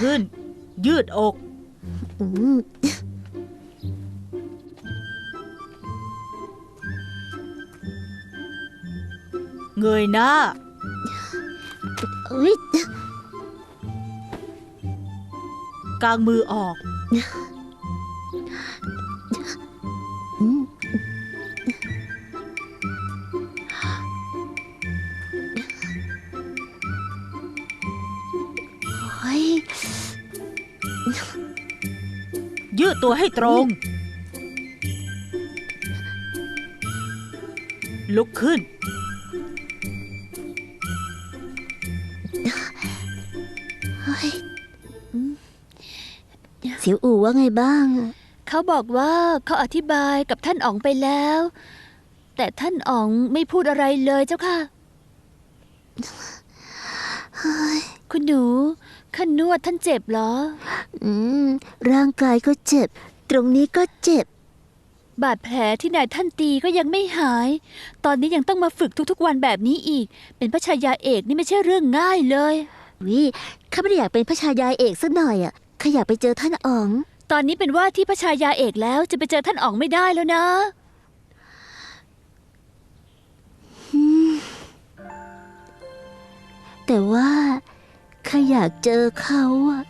ขึ้น ยืดอก อืมเงยหน้า เอ้ยกางมือออก ยยืดตัวให้ตรง ลุกขึ้นเฮ้ยอืมเสียวอู่ว่าไงบ้าง เขาบอกว่าเขาอธิบายกับท่านอ๋องไปแล้ว แต่ท่านอ๋องไม่พูดอะไรเลยเจ้าค่ะ คุณหนู ขันนวดท่านเจ็บเหรอ อืม ร่างกายก็เจ็บ ตรงนี้ก็เจ็บ บาดแผลที่นายท่านตีก็ยังไม่หาย ตอนนี้ยังต้องมาฝึกทุกๆวันแบบนี้อีก เป็นพระชายาเอกนี่ไม่ใช่เรื่องง่ายเลย วิข้าไม่ได้อยากเป็นพระชายาเอกสักหน่อยอะข้าอยากไปเจอท่านอ๋อง ตอนนี้เป็นว่าที่พระชายาเอกแล้วจะไปเจอท่านอ๋องไม่ได้แล้วนะ แต่ว่า แค่อยากเจอเขาอะ